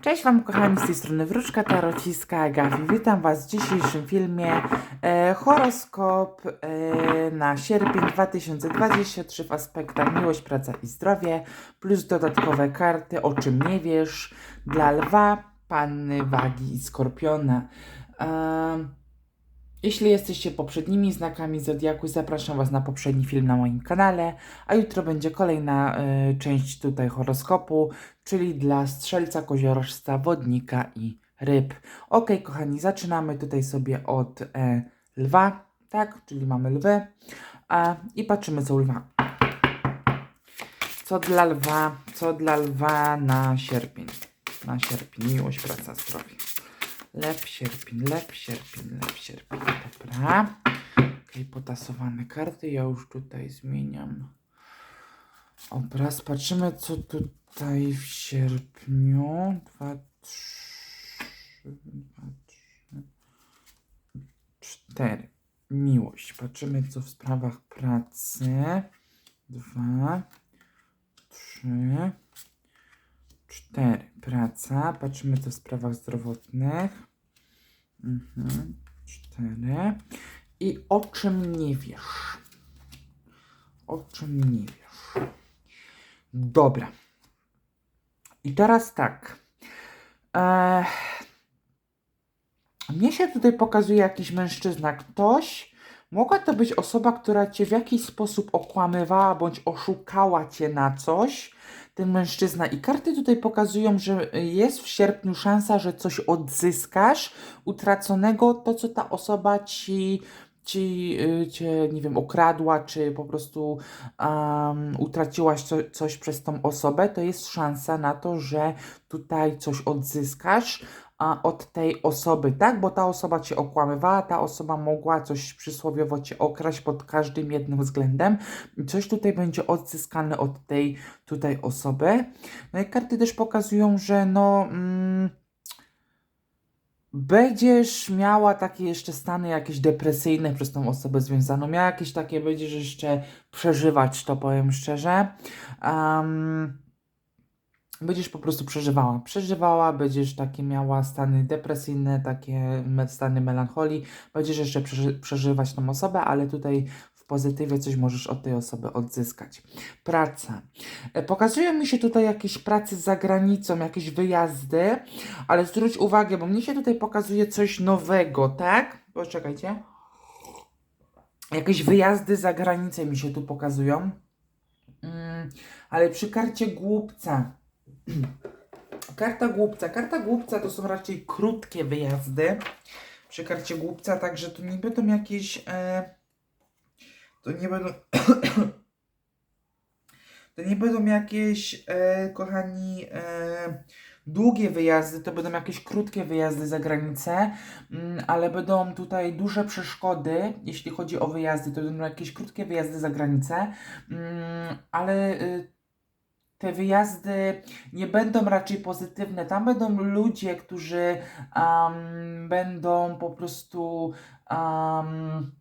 Cześć Wam kochani, z tej strony Wróczka Tarociska Gawi. Witam Was w dzisiejszym filmie e, horoskop e, na sierpień 2023 w aspektach miłość, praca i zdrowie plus dodatkowe karty o czym nie wiesz dla lwa, panny, wagi i skorpiona. E, jeśli jesteście poprzednimi znakami Zodiaku, zapraszam Was na poprzedni film na moim kanale, a jutro będzie kolejna e, część tutaj horoskopu, czyli dla strzelca, koziorożca, wodnika i ryb. Ok, kochani, zaczynamy tutaj sobie od e, lwa, tak, czyli mamy lwy a, i patrzymy co lwa. Co dla lwa, co dla lwa na sierpień. Na sierpień, miłość, praca, zdrowie. Lew, sierpień, lew, sierpień, lew, sierpień. Dobra. Okej, potasowane karty. Ja już tutaj zmieniam obraz. Patrzymy, co tutaj w sierpniu. Dwa, trzy, dwa, trzy, cztery. Miłość. Patrzymy, co w sprawach pracy. Dwa, trzy, cztery. Praca. Patrzymy, co w sprawach zdrowotnych. Mhm. I o czym nie wiesz? O czym nie wiesz? Dobra. I teraz tak. Eee, mnie się tutaj pokazuje jakiś mężczyzna. Ktoś. Mogła to być osoba, która cię w jakiś sposób okłamywała bądź oszukała cię na coś. Ten mężczyzna. I karty tutaj pokazują, że jest w sierpniu szansa, że coś odzyskasz utraconego, to co ta osoba ci ci y, cię, nie wiem, okradła, czy po prostu um, utraciłaś co, coś przez tą osobę, to jest szansa na to, że tutaj coś odzyskasz od tej osoby, tak? Bo ta osoba cię okłamywała, ta osoba mogła coś przysłowiowo cię okraść pod każdym jednym względem. Coś tutaj będzie odzyskane od tej tutaj osoby. No i karty też pokazują, że no. Mm, Będziesz miała takie jeszcze stany jakieś depresyjne przez tą osobę związaną. Miała jakieś takie, będziesz jeszcze przeżywać, to powiem szczerze. Um, będziesz po prostu przeżywała. Przeżywała, będziesz takie miała stany depresyjne, takie stany melancholii. Będziesz jeszcze przeży- przeżywać tą osobę, ale tutaj w pozytywie coś możesz od tej osoby odzyskać. Praca. E, Pokazują mi się tutaj jakieś prace za granicą, jakieś wyjazdy, ale zwróć uwagę, bo mnie się tutaj pokazuje coś nowego, tak? Poczekajcie. Jakieś wyjazdy za granicę mi się tu pokazują. Mm, ale przy karcie głupca. Karta głupca. Karta głupca to są raczej krótkie wyjazdy. Przy karcie głupca, także tu nie będą jakieś. E, to nie będą. to nie będą jakieś, e, kochani, e, długie wyjazdy, to będą jakieś krótkie wyjazdy za granicę, mm, ale będą tutaj duże przeszkody, jeśli chodzi o wyjazdy, to będą jakieś krótkie wyjazdy za granicę, mm, ale y, te wyjazdy nie będą raczej pozytywne. Tam będą ludzie, którzy am, będą po prostu am,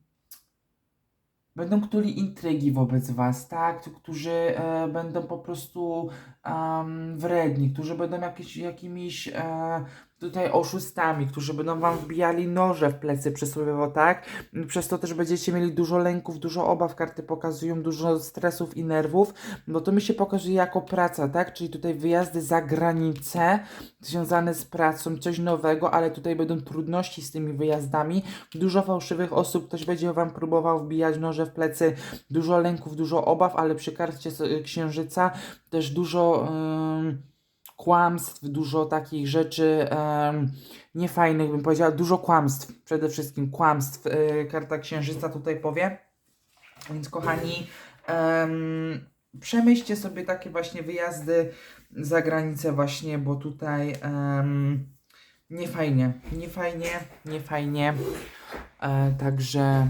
będą któli intrygi wobec was, tak? Którzy e, będą po prostu am, wredni, którzy będą jakieś, jakimiś e, tutaj oszustami, którzy będą wam wbijali noże w plecy przysłowiowo, tak? Przez to też będziecie mieli dużo lęków, dużo obaw, karty pokazują dużo stresów i nerwów, bo to mi się pokazuje jako praca, tak? Czyli tutaj wyjazdy za granicę związane z pracą, coś nowego, ale tutaj będą trudności z tymi wyjazdami. Dużo fałszywych osób, ktoś będzie wam próbował wbijać noże w plecy, dużo lęków, dużo obaw, ale przy karcie księżyca też dużo ym, kłamstw, dużo takich rzeczy ym, niefajnych, bym powiedziała, dużo kłamstw, przede wszystkim kłamstw. Yy, karta księżyca tutaj powie. Więc kochani, em, przemyślcie sobie takie właśnie wyjazdy za granicę właśnie, bo tutaj em, nie fajnie, nie fajnie, nie fajnie. E, także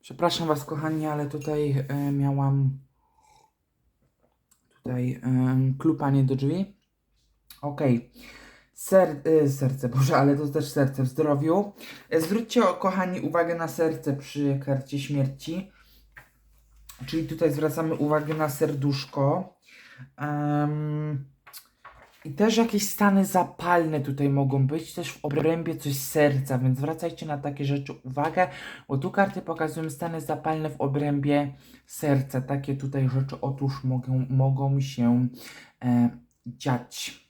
przepraszam was kochani, ale tutaj e, miałam tutaj klupanie do drzwi. Okej. Ser, y, serce, Boże, ale to też serce w zdrowiu. E, Zwróćcie, kochani, uwagę na serce przy karcie śmierci. Czyli tutaj zwracamy uwagę na serduszko. Em, I też jakieś stany zapalne tutaj mogą być, też w obrębie coś serca, więc zwracajcie na takie rzeczy uwagę, bo tu karty pokazują stany zapalne w obrębie serca. Takie tutaj rzeczy otóż mogą, mogą się e, dziać.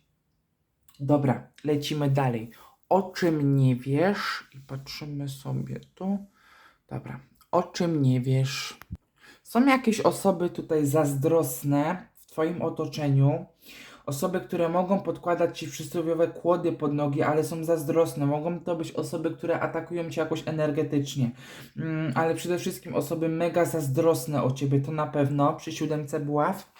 Dobra, lecimy dalej. O czym nie wiesz? I patrzymy sobie tu. Dobra, o czym nie wiesz? Są jakieś osoby tutaj zazdrosne w Twoim otoczeniu. Osoby, które mogą podkładać Ci przysłowiowe kłody pod nogi, ale są zazdrosne. Mogą to być osoby, które atakują Cię jakoś energetycznie. Mm, ale przede wszystkim osoby mega zazdrosne o Ciebie, to na pewno przy siódemce buław.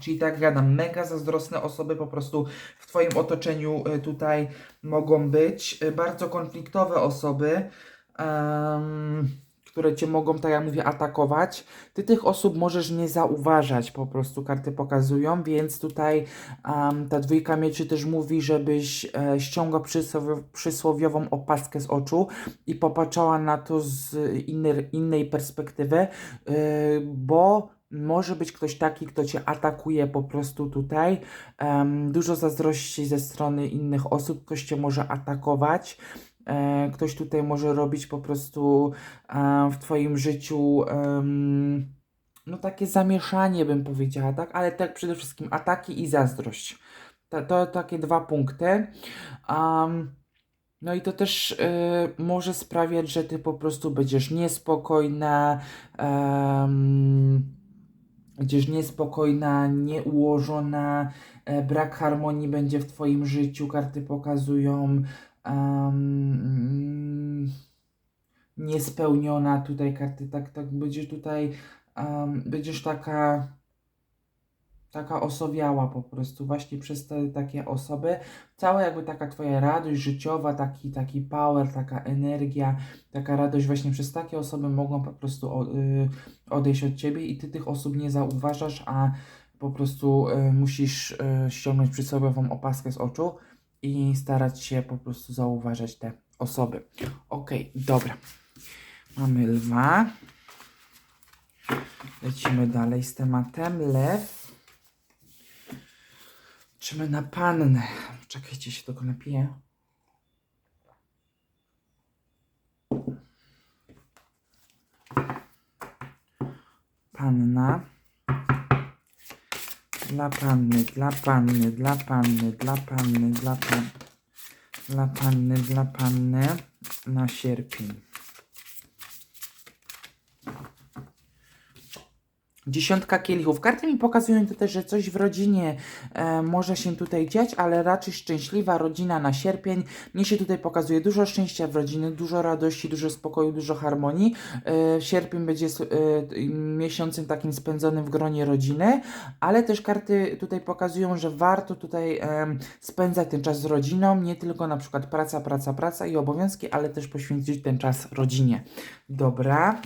Czyli tak gadam, mega zazdrosne osoby po prostu w Twoim otoczeniu y, tutaj mogą być. Y, Bardzo konfliktowe osoby, em, które Cię mogą, tak jak mówię, atakować. Ty tych osób możesz nie zauważać, po prostu karty pokazują, więc tutaj em, ta dwójka mieczy też mówi, żebyś e, ściągał przysłowi- przysłowiową opaskę z oczu i popatrzała na to z innej, innej perspektywy, y, bo może być ktoś taki, kto cię atakuje po prostu tutaj. Em, dużo zazdrości ze strony innych osób, ktoś cię może atakować. E, ktoś tutaj może robić po prostu e, w twoim życiu no takie zamieszanie bym powiedziała, tak? Ale tak przede wszystkim ataki i zazdrość. To, to takie dwa punkty. No i to też y, może sprawiać, że ty po prostu będziesz niespokojna, będziesz niespokojna, nieułożona, e, brak harmonii będzie w twoim życiu, karty pokazują. em, niespełniona tutaj karty, tak, tak będziesz tutaj, em, będziesz taka, taka osowiała po prostu właśnie przez te takie osoby. Cała jakby taka twoja radość życiowa, taki, taki power, taka energia, taka radość właśnie przez takie osoby mogą po prostu y, odejść od ciebie i ty tych osób nie zauważasz, a po prostu y, musisz y, ściągnąć przysłowiową opaskę z oczu i starać się po prostu zauważać te osoby. Okej, dobra. Mamy lwa. Lecimy dalej z tematem. Lew. Lecimy na pannę. Czekajcie, się tylko napiję. Panna. Dla panny, dla panny, dla panny, dla panny, dla panny. Dla panny, dla panny na sierpień. Dziesiątka kielichów. Karty mi pokazują tutaj, że coś w rodzinie e, może się tutaj dziać, ale raczej szczęśliwa rodzina na sierpień. Mnie się tutaj pokazuje dużo szczęścia w rodzinie, dużo radości, dużo spokoju, dużo harmonii. E, sierpień będzie e, miesiącem takim spędzonym w gronie rodziny, ale też karty tutaj pokazują, że warto tutaj em, spędzać ten czas z rodziną, nie tylko na przykład praca, praca, praca i obowiązki, ale też poświęcić ten czas rodzinie. Dobra.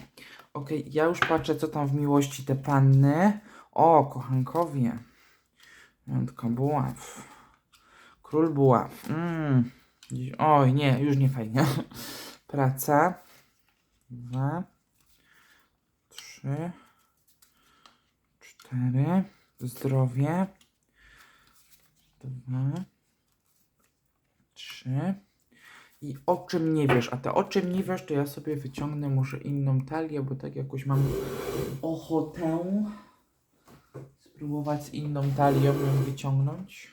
Okej, ja już patrzę, co tam w miłości te panny. O, kochankowie. Piątka buław. Król buław. Mm. Oj, nie, już nie fajnie. Praca. Dwa. Trzy. Cztery. Zdrowie. Dwa. Trzy. I o czym nie wiesz? A te o czym nie wiesz, to ja sobie wyciągnę może inną talię, bo tak jakoś mam ochotę spróbować z inną talią ją wyciągnąć.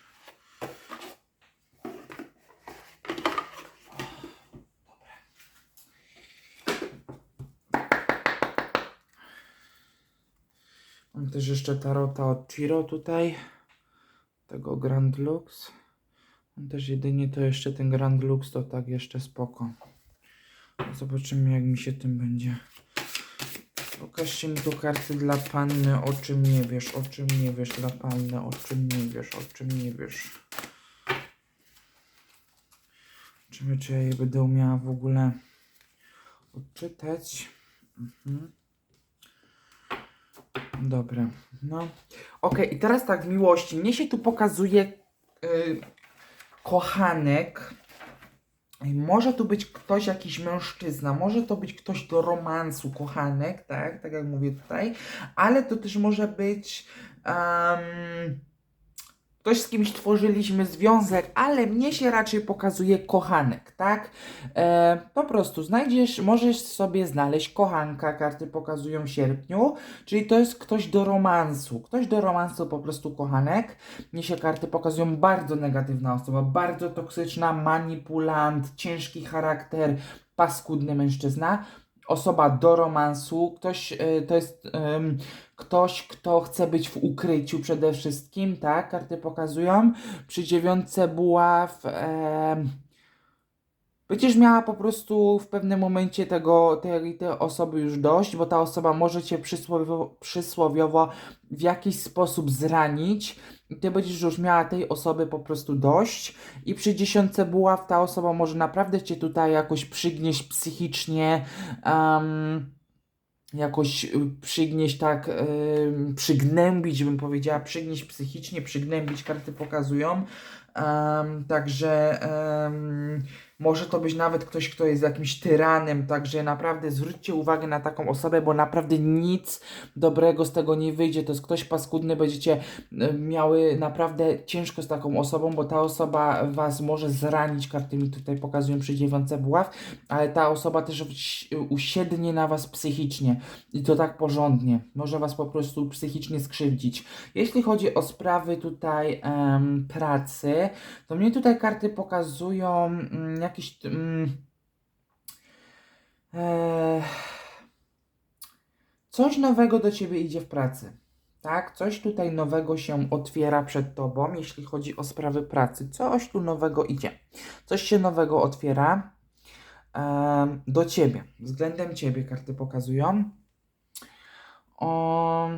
Mam też jeszcze tarota od Chiro tutaj. Tego Grand Lux. Też jedynie to jeszcze ten Grand Lux, to tak jeszcze spoko. Zobaczymy jak mi się tym będzie. Pokażcie mi tu karty dla panny, o czym nie wiesz, o czym nie wiesz dla panny, o czym nie wiesz, o czym nie wiesz. Zobaczymy, czy ja je będę umiała w ogóle odczytać. Mhm. Dobra, no. Okej, i teraz tak w miłości. Mnie się tu pokazuje y, kochanek. Może tu być ktoś, jakiś mężczyzna, może to być ktoś do romansu, kochanek, tak, tak jak mówię tutaj, ale to też może być em, ktoś z kimś tworzyliśmy związek, ale mnie się raczej pokazuje kochanek, tak? E, po prostu znajdziesz, możesz sobie znaleźć kochanka, karty pokazują w sierpniu, czyli to jest ktoś do romansu, ktoś do romansu po prostu kochanek. Mnie się karty pokazują bardzo negatywna osoba, bardzo toksyczna, manipulant, ciężki charakter, paskudny mężczyzna. Osoba do romansu, ktoś, e, to jest em, ktoś, kto chce być w ukryciu przede wszystkim, tak? Karty pokazują. Przy dziewiątce buław em, będziesz miała po prostu w pewnym momencie tego, tej, tej osoby już dość, bo ta osoba może cię przysłowiowo, przysłowiowo w jakiś sposób zranić i ty będziesz już miała tej osoby po prostu dość i przy dziesiątce buław ta osoba może naprawdę cię tutaj jakoś przygnieść psychicznie, em, jakoś y, przygnieść tak, ym, przygnębić, bym powiedziała, przygnieść psychicznie, przygnębić, karty pokazują. Także em, może to być nawet ktoś, kto jest jakimś tyranem, także naprawdę zwróćcie uwagę na taką osobę, bo naprawdę nic dobrego z tego nie wyjdzie. To jest ktoś paskudny, będziecie y, miały naprawdę ciężko z taką osobą, bo ta osoba was może zranić, karty mi tutaj pokazują przy dziewiątce buław, ale ta osoba też usiednie na was psychicznie i to tak porządnie. Może was po prostu psychicznie skrzywdzić. Jeśli chodzi o sprawy tutaj em, pracy, to mnie tutaj karty pokazują mm, jakiś. Mm, e, coś nowego do ciebie idzie w pracy. Tak, coś tutaj nowego się otwiera przed tobą, jeśli chodzi o sprawy pracy. Coś tu nowego idzie. Coś się nowego otwiera em, do ciebie. Względem ciebie karty pokazują. O,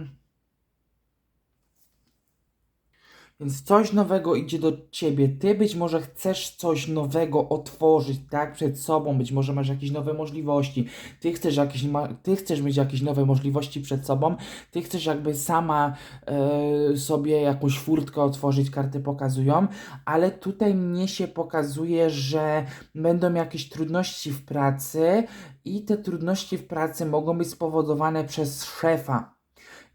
Więc coś nowego idzie do ciebie. Ty być może chcesz coś nowego otworzyć, tak, przed sobą. Być może masz jakieś nowe możliwości. Ty chcesz, jakieś, ty chcesz mieć jakieś nowe możliwości przed sobą. Ty chcesz jakby sama e, sobie jakąś furtkę otworzyć, karty pokazują. Ale tutaj mnie się pokazuje, że będą jakieś trudności w pracy i te trudności w pracy mogą być spowodowane przez szefa.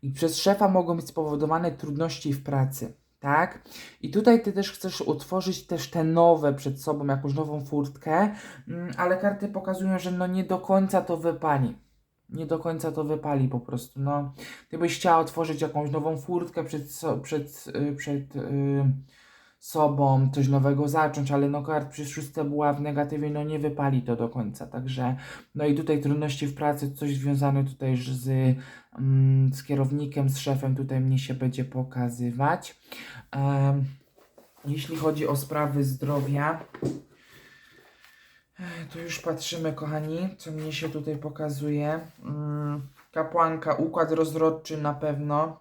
I przez szefa mogą być spowodowane trudności w pracy tak? I tutaj ty też chcesz utworzyć też te nowe przed sobą, jakąś nową furtkę, mm, ale karty pokazują, że no nie do końca to wypali. Nie do końca to wypali po prostu, no. Ty byś chciała otworzyć jakąś nową furtkę przed, przed, y, przed y, sobą, coś nowego zacząć, ale no kart przy szóstce była w negatywie, no nie wypali to do końca, także no i tutaj trudności w pracy, coś związane tutaj z, mm, z kierownikiem, z szefem, tutaj mnie się będzie pokazywać. Em, jeśli chodzi o sprawy zdrowia, eh, to już patrzymy, kochani, co mnie się tutaj pokazuje. Mm, kapłanka, układ rozrodczy na pewno.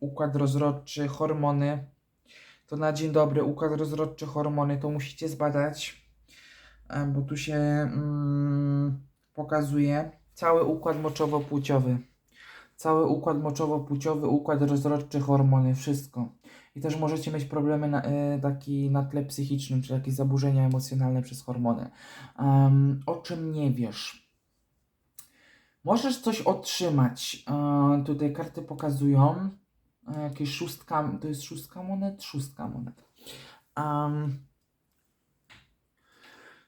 Układ rozrodczy, hormony. To na dzień dobry, układ rozrodczy, hormony, to musicie zbadać, e, bo tu się mm, pokazuje cały układ moczowo-płciowy. Cały układ moczowo-płciowy, układ rozrodczy, hormony, wszystko. I też możecie mieć problemy na, e, taki na tle psychicznym, czy jakieś zaburzenia emocjonalne przez hormony. Em, o czym nie wiesz? Możesz coś otrzymać. E, tutaj karty pokazują. Jakieś szóstka, to jest szóstka monet? Szóstka monet. Em,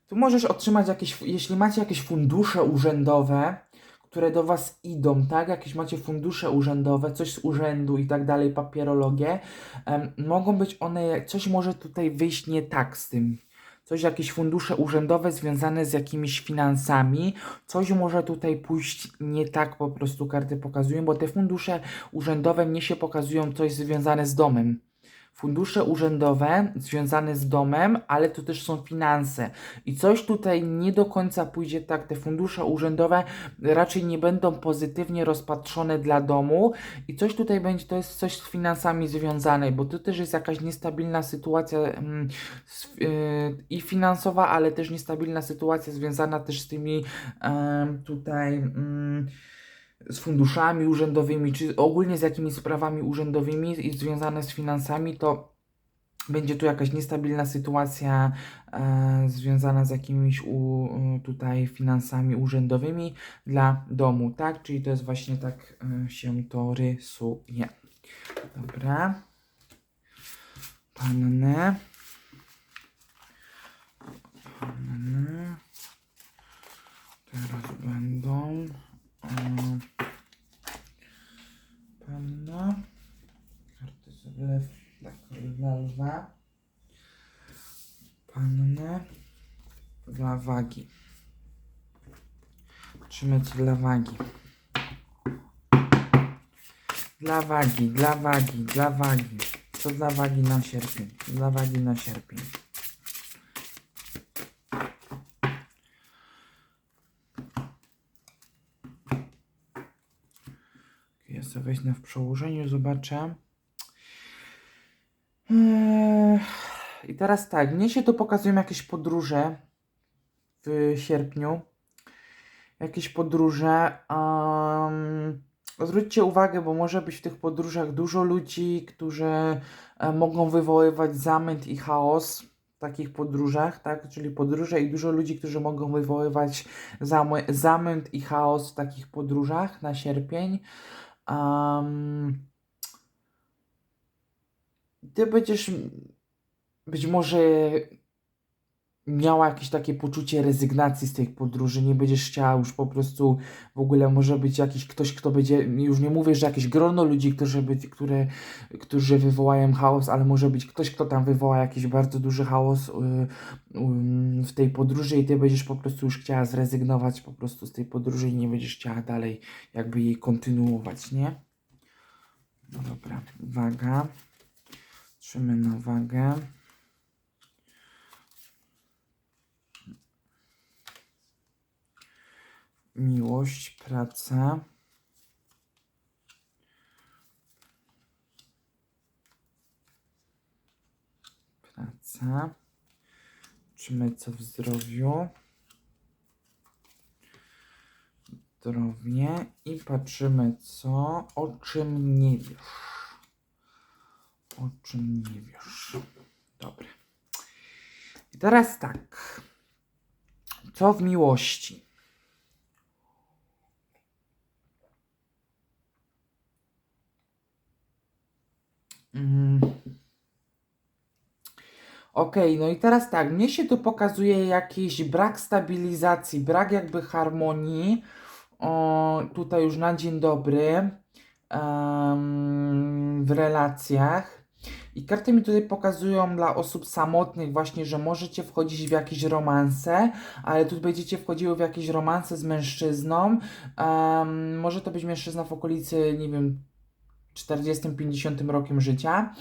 tu możesz otrzymać jakieś, jeśli macie jakieś fundusze urzędowe, które do Was idą, tak? Jakieś macie fundusze urzędowe, coś z urzędu i tak dalej, papierologię, em, mogą być one, coś może tutaj wyjść nie tak z tym. Coś, jakieś fundusze urzędowe związane z jakimiś finansami, coś może tutaj pójść nie tak, po prostu karty pokazują, bo te fundusze urzędowe mnie się pokazują coś związane z domem. Fundusze urzędowe związane z domem, ale to też są finanse. I coś tutaj nie do końca pójdzie tak. Te fundusze urzędowe raczej nie będą pozytywnie rozpatrzone dla domu i coś tutaj będzie, to jest coś z finansami związane, bo to też jest jakaś niestabilna sytuacja yy, i finansowa, ale też niestabilna sytuacja związana też z tymi em, tutaj mm, z funduszami urzędowymi, czy ogólnie z jakimiś sprawami urzędowymi i związane z finansami, to będzie tu jakaś niestabilna sytuacja e, związana z jakimiś u, u- tutaj finansami urzędowymi dla domu, tak? Czyli to jest właśnie tak e, się to rysuje. Dobra. Panny. Panny. Teraz będą. Em, Panna. Karty sobie tak, lewa. Panny. Dla wagi. Zobaczymy co dla wagi. Dla wagi, dla wagi, dla wagi. Co dla wagi na sierpień? Dla wagi na sierpień. Sobie wezmę w przełożeniu, zobaczę. I teraz tak, mnie się tu pokazują jakieś podróże w sierpniu. Jakieś podróże. Um, zwróćcie uwagę, bo może być w tych podróżach dużo ludzi, którzy e, mogą wywoływać zamęt i chaos w takich podróżach, tak? Czyli podróże i dużo ludzi, którzy mogą wywoływać zamęt i chaos w takich podróżach na sierpień. Um, ty będziesz być może miała jakieś takie poczucie rezygnacji z tej podróży, nie będziesz chciała już po prostu w ogóle może być jakiś ktoś, kto będzie, już nie mówię, że jakieś grono ludzi, którzy, być, które, którzy wywołają chaos, ale może być ktoś, kto tam wywoła jakiś bardzo duży chaos y, y, w tej podróży i ty będziesz po prostu już chciała zrezygnować po prostu z tej podróży i nie będziesz chciała dalej jakby jej kontynuować, nie? No dobra, waga. Patrzymy na wagę. Miłość, praca. Praca. Zobaczymy co w zdrowiu. Zdrowie. I patrzymy co, o czym nie wiesz. O czym nie wiesz. Dobra. I teraz tak. Co w miłości? Mm. Okej, no i teraz tak, mnie się tu pokazuje jakiś brak stabilizacji, brak jakby harmonii. O, tutaj już na dzień dobry em, w relacjach. I karty mi tutaj pokazują dla osób samotnych właśnie, że możecie wchodzić w jakieś romanse, ale tu będziecie wchodziły w jakieś romanse z mężczyzną. Em, może to być mężczyzna w okolicy, nie wiem, 40-50 rokiem życia.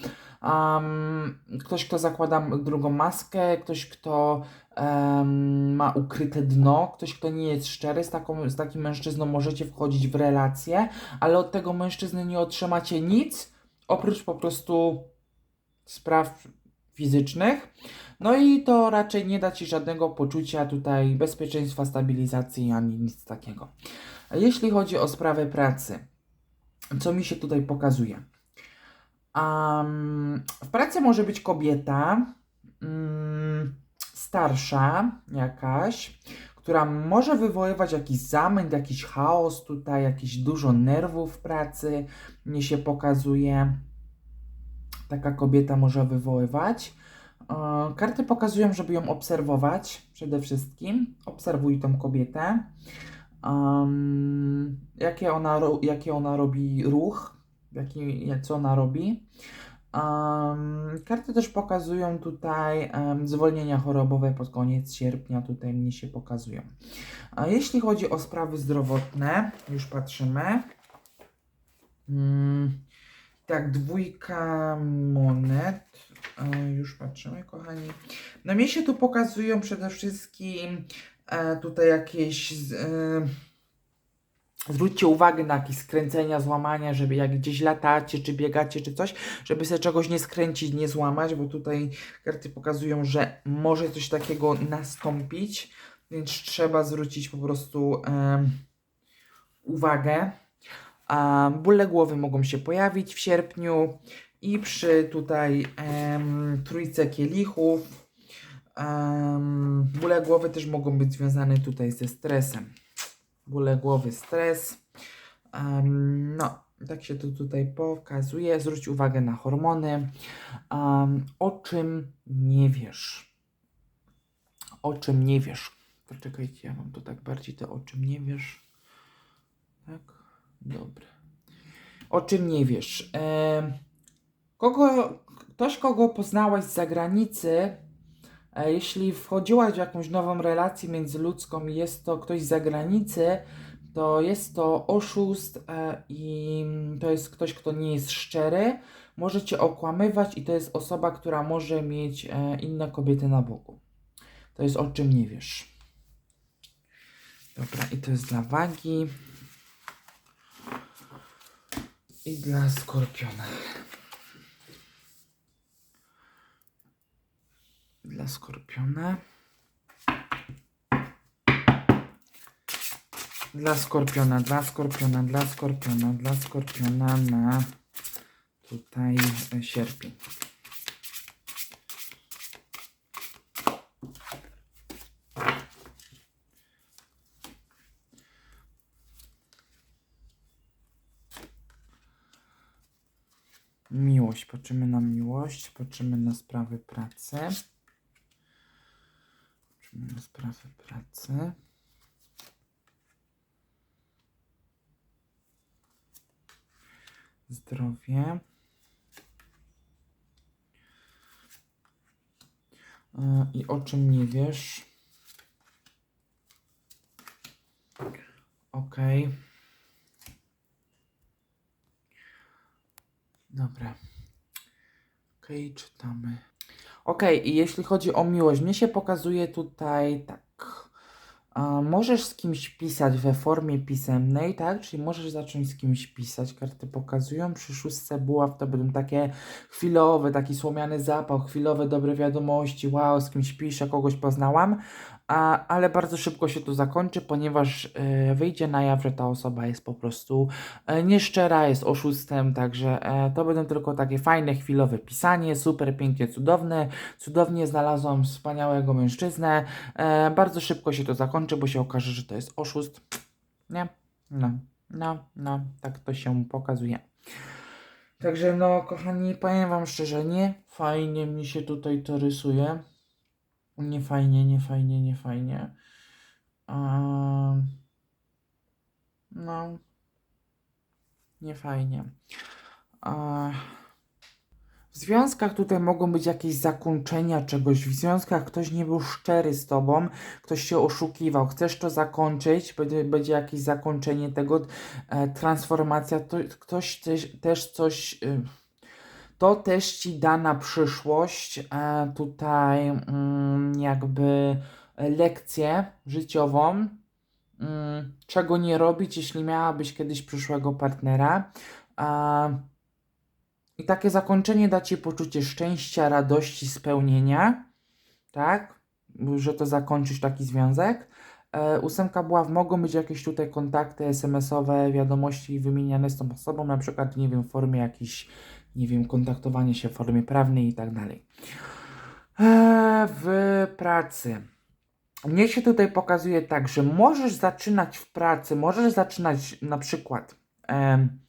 Um, ktoś, kto zakłada drugą maskę, ktoś, kto em, ma ukryte dno, ktoś, kto nie jest szczery, z, taką, z takim mężczyzną możecie wchodzić w relację, ale od tego mężczyzny nie otrzymacie nic, oprócz po prostu spraw fizycznych. No i to raczej nie da Ci żadnego poczucia tutaj bezpieczeństwa, stabilizacji, ani nic takiego. Jeśli chodzi o sprawę pracy, co mi się tutaj pokazuje? Am, w pracy może być kobieta mm, starsza jakaś, która może wywoływać jakiś zamęt, jakiś chaos tutaj, jakieś dużo nerwów w pracy, mnie się pokazuje. Taka kobieta może wywoływać. Karty pokazują, żeby ją obserwować przede wszystkim. Obserwuj tą kobietę. Um, jakie, ona, jakie ona robi ruch, jaki, jak- co ona robi. Um, karty też pokazują tutaj em, zwolnienia chorobowe pod koniec sierpnia, tutaj mnie się pokazują. A jeśli chodzi o sprawy zdrowotne, już patrzymy. Mm, tak, dwójka monet. E, już patrzymy, kochani. No mnie się tu pokazują przede wszystkim tutaj jakieś. E, zwróćcie uwagę na jakieś skręcenia, złamania, żeby jak gdzieś latacie, czy biegacie, czy coś, żeby sobie czegoś nie skręcić, nie złamać, bo tutaj karty pokazują, że może coś takiego nastąpić, więc trzeba zwrócić po prostu em, uwagę. A bóle głowy mogą się pojawić w sierpniu i przy tutaj em, trójce kielichów em, bóle głowy też mogą być związane tutaj ze stresem. Bóle głowy, stres. Em, no, Tak się to tutaj pokazuje. Zwróć uwagę na hormony. Um, o czym nie wiesz? O czym nie wiesz? Poczekajcie, ja mam to tak bardziej to o czym nie wiesz. Tak, dobra. O czym nie wiesz? Em, kogo, ktoś, kogo poznałaś z zagranicy, e, jeśli wchodziłaś w jakąś nową relację międzyludzką i jest to ktoś z zagranicy, to jest to oszust e, i to jest ktoś, kto nie jest szczery, może cię okłamywać i to jest osoba, która może mieć e, inne kobiety na boku. To jest o czym nie wiesz. Dobra, i to jest dla wagi. I dla skorpiona. Dla skorpiona. Dla skorpiona, dla skorpiona, dla skorpiona, dla skorpiona na tutaj e, sierpień. Miłość, patrzymy na miłość, patrzymy na sprawy pracy. Sprawy pracy. Zdrowie. E, I o czym nie wiesz? Okej. Dobra. Okej, czytamy. Okej, i jeśli chodzi o miłość, mnie się pokazuje tutaj tak. Możesz z kimś pisać we formie pisemnej, tak? Czyli możesz zacząć z kimś pisać. Karty pokazują. Przy szóstce buław to będą takie chwilowe, taki słomiany zapał, chwilowe dobre wiadomości. Wow, z kimś piszę, kogoś poznałam. A, ale bardzo szybko się to zakończy, ponieważ e, wyjdzie na jaw, że ta osoba jest po prostu e, nieszczera, jest oszustem, także e, to będą tylko takie fajne, chwilowe pisanie, super, pięknie, cudowne. Cudownie znalazłam wspaniałego mężczyznę. E, bardzo szybko się to zakończy, bo się okaże, że to jest oszust. Nie? No, no, no, tak to się pokazuje. Także no, kochani, powiem wam szczerze, nie fajnie mi się tutaj to rysuje. Nie fajnie, nie fajnie, nie fajnie. No, nie fajnie. Ehm, w związkach tutaj mogą być jakieś zakończenia czegoś. W związkach ktoś nie był szczery z tobą, ktoś się oszukiwał. Chcesz to zakończyć, będzie, będzie jakieś zakończenie tego, e, transformacja. To, ktoś też, też coś. Y, to też ci da na przyszłość e, tutaj mm, jakby lekcję życiową, mm, czego nie robić, jeśli miałabyś kiedyś przyszłego partnera. E, I takie zakończenie da ci poczucie szczęścia, radości, spełnienia, tak? Że to zakończysz taki związek. E, ósemka buław mogą być jakieś tutaj kontakty SMS-owe, wiadomości wymieniane z tą osobą, na przykład, nie wiem, w formie jakichś nie wiem, kontaktowanie się w formie prawnej i tak dalej. Eee, W pracy. Mnie się tutaj pokazuje tak, że możesz zaczynać w pracy, możesz zaczynać na przykład em,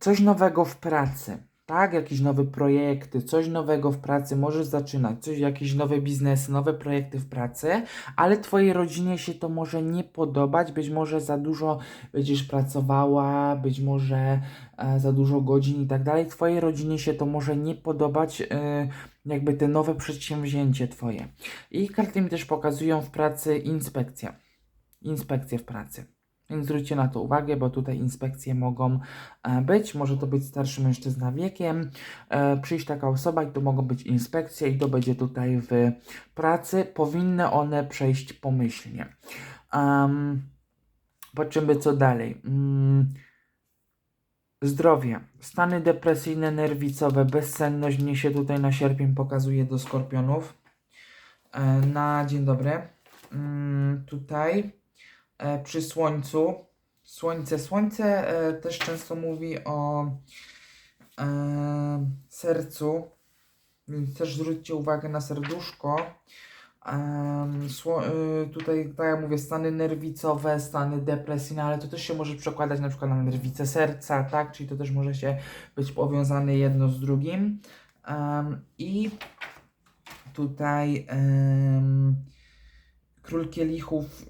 coś nowego w pracy, tak? Jakieś nowe projekty, coś nowego w pracy, możesz zaczynać, coś, jakieś nowe biznesy, nowe projekty w pracy, ale Twojej rodzinie się to może nie podobać, być może za dużo będziesz pracowała, być może e, za dużo godzin i tak dalej. Twojej rodzinie się to może nie podobać, e, jakby te nowe przedsięwzięcie Twoje. I karty mi też pokazują w pracy inspekcje. Inspekcje w pracy. Więc zwróćcie na to uwagę, bo tutaj inspekcje mogą e, być. Może to być starszy mężczyzna wiekiem, e, przyjść taka osoba i to mogą być inspekcje i to będzie tutaj w pracy. Powinny one przejść pomyślnie. Um, patrzymy co dalej. Mm, zdrowie. Stany depresyjne, nerwicowe, bezsenność mnie się tutaj na sierpień pokazuje do skorpionów. E, na dzień dobry. Mm, tutaj przy słońcu. Słońce. Słońce e, też często mówi o e, sercu, więc też zwróćcie uwagę na serduszko. Tutaj, tak jak mówię, stany nerwicowe, stany depresyjne, ale to też się może przekładać na przykład na nerwice serca, tak? Czyli to też może się być powiązane jedno z drugim. I tutaj król kielichów,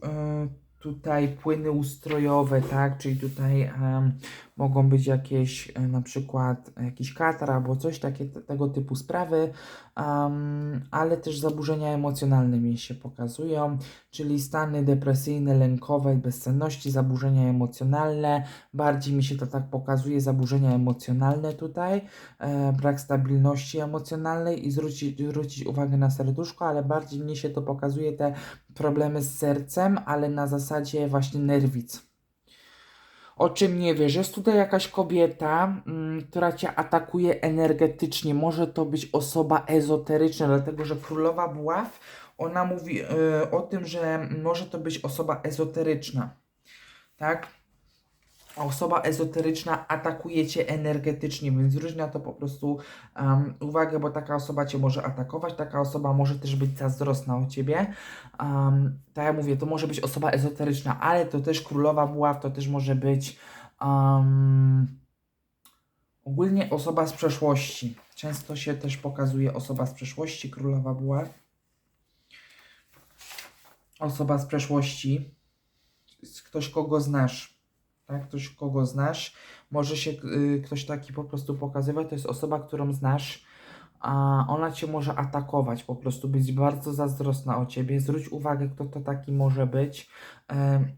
tutaj płyny ustrojowe, tak? Czyli tutaj em, mogą być jakieś e, na przykład jakiś katar albo coś takie, te- tego typu sprawy, Am, ale też zaburzenia emocjonalne mi się pokazują, czyli stany depresyjne, lękowe, bezsenności, zaburzenia emocjonalne. Bardziej mi się to tak pokazuje, zaburzenia emocjonalne tutaj, e, brak stabilności emocjonalnej i zwrócić, zwrócić uwagę na serduszko, ale bardziej mnie się to pokazuje te problemy z sercem, ale na zasadzie właśnie nerwic. O czym nie wiesz? Jest tutaj jakaś kobieta, mm, która cię atakuje energetycznie. Może to być osoba ezoteryczna, dlatego że królowa buław, ona mówi y, o tym, że może to być osoba ezoteryczna. Tak? Osoba ezoteryczna atakuje cię energetycznie, więc na to po prostu um, uwagę, bo taka osoba cię może atakować, taka osoba może też być zazdrosna o ciebie. Um, tak jak mówię, to może być osoba ezoteryczna, ale to też królowa buław, to też może być um, ogólnie osoba z przeszłości. Często się też pokazuje osoba z przeszłości, królowa buław. Osoba z przeszłości, ktoś kogo znasz, tak? Ktoś kogo znasz, może się y, ktoś taki po prostu pokazywać, to jest osoba, którą znasz, a ona cię może atakować, po prostu być bardzo zazdrosna o ciebie. Zwróć uwagę, kto to taki może być.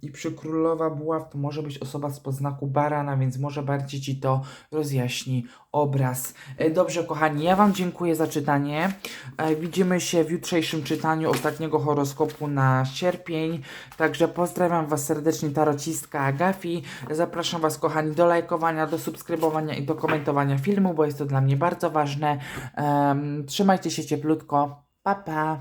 I przy królowa buław to może być osoba z podznaku barana, więc może bardziej ci to rozjaśni obraz. E, Dobrze, kochani, ja Wam dziękuję za czytanie. E, Widzimy się w jutrzejszym czytaniu ostatniego horoskopu na sierpień. Także pozdrawiam Was serdecznie, tarocistka Agafi. Zapraszam Was, kochani, do lajkowania, do subskrybowania i do komentowania filmu, bo jest to dla mnie bardzo ważne. Trzymajcie się cieplutko. Pa, pa.